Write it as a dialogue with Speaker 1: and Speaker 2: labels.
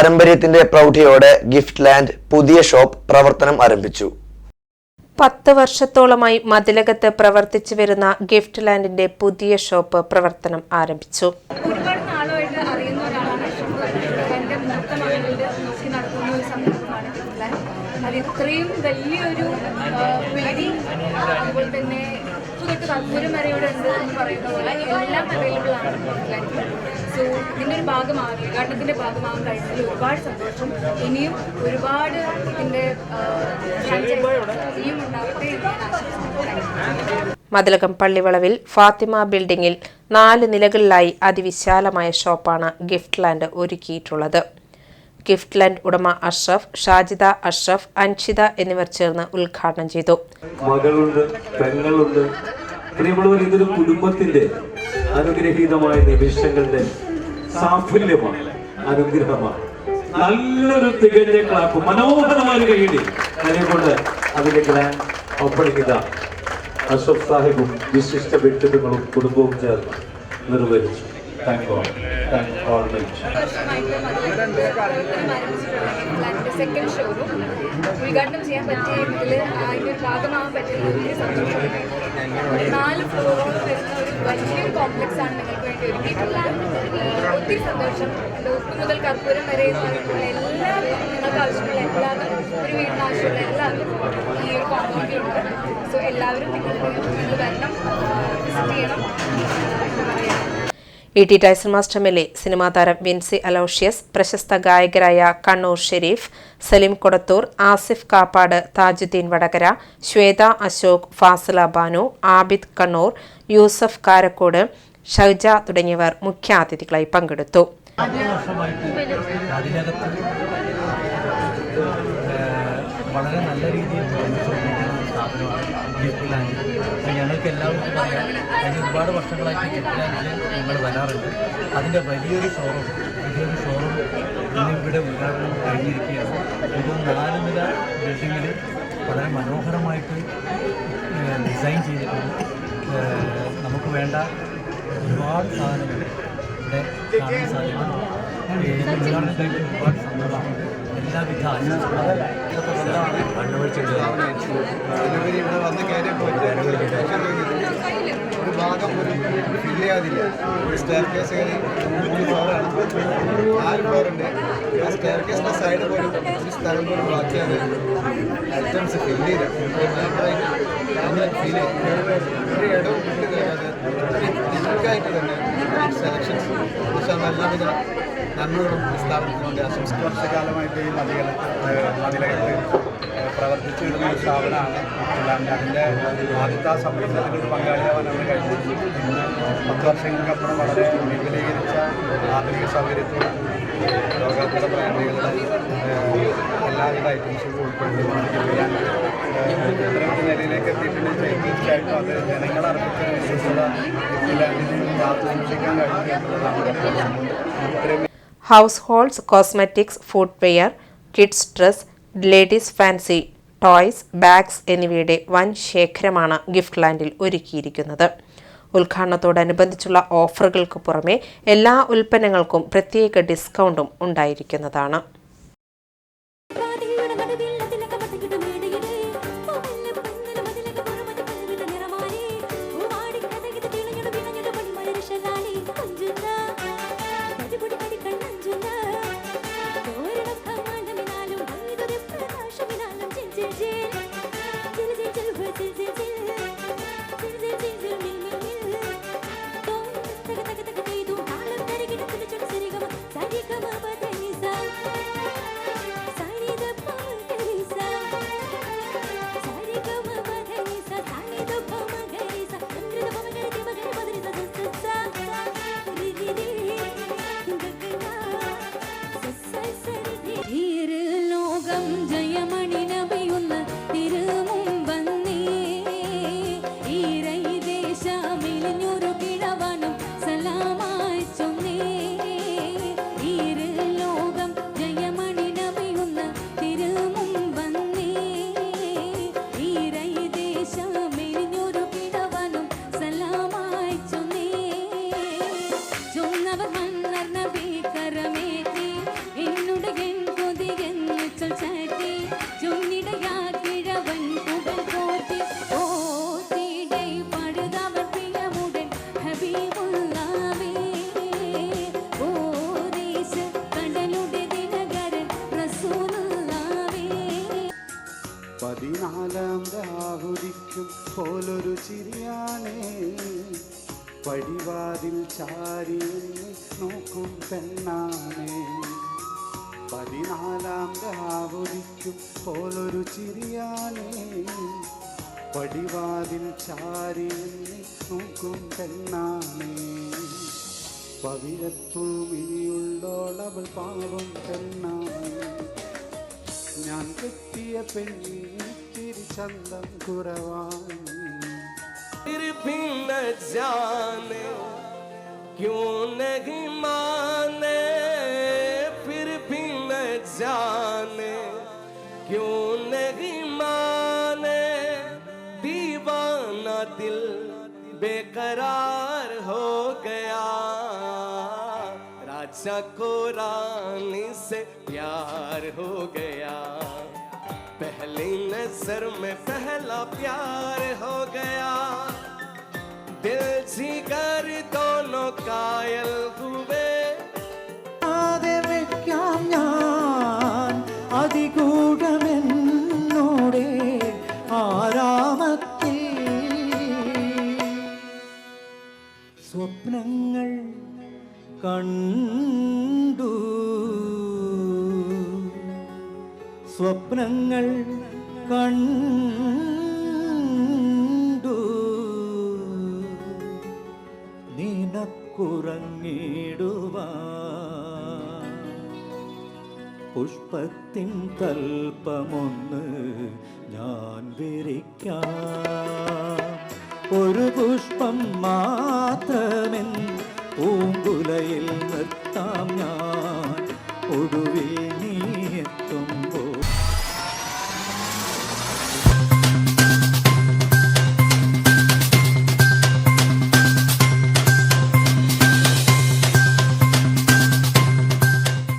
Speaker 1: പാരമ്പര്യത്തിന്റെ പ്രൗഢിയോടെ gift land പുതിയ ഷോപ്പ് പ്രവർത്തനം ആരംഭിച്ചു.
Speaker 2: പത്ത് വർഷത്തോളമായി മതിലകത്ത് പ്രവർത്തിച്ചു വരുന്ന ഗിഫ്റ്റ് ലാൻഡിന്റെ പുതിയ ഷോപ്പ് പ്രവർത്തനം ആരംഭിച്ചു.
Speaker 3: അത് ഇത്രയും വലിയൊരു പേടി അതുപോലെ തന്നെ പുതിയ തൊട്ട് കർപ്പൂരം വരെ ഉണ്ട് എന്ന് പറയുന്ന പോലെ എല്ലാം അവൈലബിൾ ആണ് സോ ഇതിന്റെ ഒരു ഭാഗമാകാൻ ഉദ്ഘാടനത്തിന്റെ ഭാഗമാകാൻ കഴിഞ്ഞതിൽ ഒരുപാട് സന്തോഷം. ഇനിയും ഒരുപാട് ഇതിന്റെ ഇനിയും ഉണ്ടാവട്ടെ എന്ന് ഞാൻ ആശംസിക്കുന്നു.
Speaker 2: മതിലകം പള്ളിവളവിൽ ഫാത്തിമ ബിൽഡിംഗിൽ നാല് നിലകളിലായി അതിവിശാലമായ ഷോപ്പാണ് ഗിഫ്റ്റ് ലാൻഡ് ഒരുക്കിയിട്ടുള്ളത്. ഗിഫ്റ്റ് ലാൻഡ് ഉടമ അഷ്റഫ് ഷാജിദ അഷ്റഫ് അൻഷിത എന്നിവർ ചേർന്ന് ഉദ്ഘാടനം ചെയ്തു.
Speaker 4: മകളുണ്ട് പെങ്ങളുണ്ട്. പ്രിയമുള്ളവർ ഇതൊരു കുടുംബത്തിന്റെ അനുഗ്രഹീതമായ നിമിഷങ്ങളുടെ സാഫല്യമാണ് അനുഗ്രഹമാണ്. നല്ലൊരു തികഞ്ഞ ക്ലാപ്പ് മനോഹരമായ കൈയടി അതിനെക്കൊണ്ട് അതിന്റെ ഗ്രാൻഡ് ഓപ്പണിംഗ് അശോക് സാഹിബും വിശിഷ്ട വ്യക്തിത്വങ്ങളും കുടുംബവും ചേർന്ന് നിർവഹിച്ചു. താങ്ക് ഗോഡ് താങ്ക് ഓൾ
Speaker 3: വർഷമായിട്ട് മതിലകത്ത് പ്രവർത്തനം ആരംഭിച്ചിട്ടുള്ള ഗിഫ്റ്റ്ലാൻഡിന്റെ സെക്കൻഡ് ഷോറൂം ഉദ്ഘാടനം ചെയ്യാൻ പറ്റിയതിൽ അതിന്റെ ഭാഗമാകാൻ പറ്റിയതിൽ വലിയ സന്തോഷമുണ്ട് നാല് ഫ്ലോറോളം വരുന്ന ഒരു വലിയൊരു കോംപ്ലക്സ് ആണ് നിങ്ങൾക്ക് വേണ്ടി ഒരുക്കിയിട്ടുള്ളത് ഒത്തിരി സന്തോഷം. എന്താ ഉപ്പ് മുതൽ കർപ്പൂരം വരെ പറയുമ്പോൾ എല്ലാവരും നിങ്ങൾക്ക് ആവശ്യമുള്ള എല്ലാവരും ഒരു വീടിന് ആവശ്യമുള്ള എല്ലാവരും ഈ ഒരു കോമ്പൗണ്ടിലുണ്ട് സോ എല്ലാവരും നിങ്ങൾ നിങ്ങൾ വരണം.
Speaker 2: E T Tyson master cinema താരം വിൻസി അലോഷ്യസ് പ്രശസ്ത ഗായകരായ കണ്ണൂർ ഷെരീഫ് സലിം കൊടത്തൂർ ആസിഫ് കാപ്പാട് താജുദ്ദീൻ വടകര ശ്വേത അശോക് ഫാസില ബാനു ആബിദ് കണ്ണൂർ യൂസഫ് കാരക്കോട് ഷൗജ തുടങ്ങിയവർ മുഖ്യാതിഥികളായി പങ്കെടുത്തു.
Speaker 5: വളരെ നല്ല രീതിയിൽ പ്രവർത്തിച്ചുകൊണ്ടിരിക്കുന്ന ഒരു സ്ഥാപനമാണ് ഗിഫ്റ്റ് ലാൻഡ് അപ്പോൾ ഞങ്ങൾക്ക് എല്ലാവർക്കും പറയാം അതിന് ഒരുപാട് വർഷങ്ങളായിട്ട് ഗിഫ്റ്റ് ലാൻഡിൽ ഞങ്ങൾ വരാറുണ്ട്. അതിന്റെ വലിയൊരു ഷോറൂം വലിയൊരു ഷോറൂം ഇന്ന് ഇവിടെ ഉദ്ഘാടനം കഴിഞ്ഞിരിക്കുകയാണ്. ഒരു നാല് നില ബിൽഡിങ്ങിൽ വളരെ മനോഹരമായിട്ട് ഡിസൈൻ ചെയ്തിട്ടുണ്ട്. നമുക്ക് വേണ്ട ഒരുപാട് സാധനങ്ങൾ ഇവിടെ കാണാൻ സാധിക്കും ഒരുപാട് സന്തോഷമുണ്ട് എല്ലാവിധ ആശംസകളും
Speaker 6: ഡെലിവറി ഇവിടെ വന്ന് ഒരു ഭാഗം ഒരു ഫില്ല് ചെയ്യാതില്ല. ഒരു സ്റ്റെയർ കേസ് കയറി മൂന്ന് ഫ്ലോറാണ് നാല് ഫ്ലോറുണ്ട് ആ സ്റ്റെയർ ഫീൽ ഒരു ഇടവും വിട്ട് എനിക്കായിട്ട് തന്നെ സെലക്ഷൻസ് പക്ഷേ എല്ലാവിധ നന്മകളും സ്ഥാപനത്തിനുണ്ട് ആശംസിക്കുന്നു. വർഷകാലമായിട്ട് ഈ നദികൾ മതിലകത്ത് പ്രവർത്തിച്ചു വരുന്ന ഒരു സ്ഥാപനമാണ് അല്ലാണ്ട് അതിന്റെ ആദ്യത്തെ സംരംഭത്തിൽ ഒരു പങ്കാളിയാവാൻ നമ്മൾ കഴിഞ്ഞു. ഇന്ന് പത്ത് വർഷങ്ങൾക്കപ്പുറം വളരെ വിപുലീകരിച്ച ആധുനിക സൗകര്യത്തോടും ലോകോത്തര ബ്രാൻഡുകളുടെ എല്ലാവിധ ഐറ്റംസും ഉൾപ്പെടുത്തിക്കൊണ്ട്
Speaker 2: households cosmetics footwear kids dress ladies fancy toys bags എന്നിവയുടെ വൻ ശേഖരമാണ് ഗിഫ്റ്റ് ലാൻഡിൽ ഒരുക്കിയിരിക്കുന്നത്. ഉദ്ഘാടനത്തോടനുബന്ധിച്ചുള്ള ഓഫറുകൾക്ക് പുറമെ എല്ലാ ഉൽപ്പന്നങ്ങൾക്കും പ്രത്യേക ഡിസ്കൗണ്ടും ഉണ്ടായിരിക്കുന്നതാണ്.
Speaker 7: మంజునా మంజునా
Speaker 8: ചിരിയാനേ പടിവാതിൽ ചാരി നോക്കും പെണ്ണാനേ പതിനാലാം രാവുദിക്കും പോലൊരു ചിരിയാനേ പടിവാതിൽ ചാരി നോക്കും പെണ്ണാനേ പവിഴത്തുമിനിയുള്ളോളവൾ പാവം പെണ്ണാനേ ഞാൻ കെട്ടിയ പെണ്ണിന് छंदम गुरवाणी
Speaker 9: फिर भी न जाने, क्यों नहीं माने? फिर भी न जाने, क्यों नहीं माने? दीवाना दिल बेकरार हो गया। राजा को रानी से प्यार हो गया। पहली नज़र में पहला प्यार हो गया। दिल जिगर दोनों कायल हुए।
Speaker 8: സ്വപ്നങ്ങൾ കണ്ടു. നിനക്കുറങ്ങിടുവ പുഷ്പത്തിൻ തൽപ്പമൊന്ന് ഞാൻ വിരിക്കാം. ഒരു പുഷ്പം മാത്രമെൻ പൂങ്കുലയിൽ നിർത്താം ഞാൻ. ഒടുവിൽ